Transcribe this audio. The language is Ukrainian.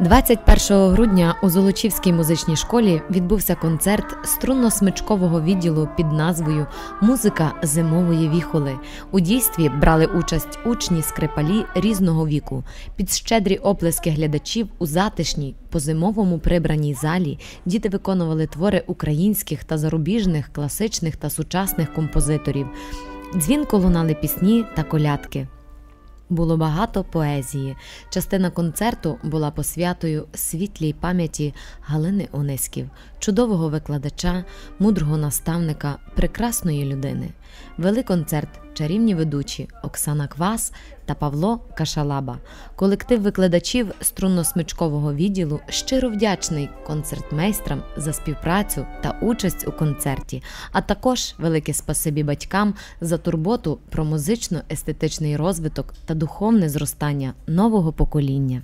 21 грудня у Золочівській музичній школі відбувся концерт струнно-смичкового відділу під назвою Музика зимової віхоли. У дійстві брали участь учні скрипалі різного віку. Під щедрі оплески глядачів у затишній, по-зимовому прибраній залі діти виконували твори українських та зарубіжних, класичних та сучасних композиторів. Дзвінко лунали пісні та колядки. Було багато поезії. Частина концерту була посвятою світлій пам'яті Галини Онисків, чудового викладача, мудрого наставника, прекрасної людини. Вели концерт чарівні ведучі Оксана Квас та Павло Кашалаба. Колектив викладачів струнно-смичкового відділу щиро вдячний концертмейстрам за співпрацю та участь у концерті, а також велике спасибі батькам за турботу про музично-естетичний розвиток та духовне зростання нового покоління.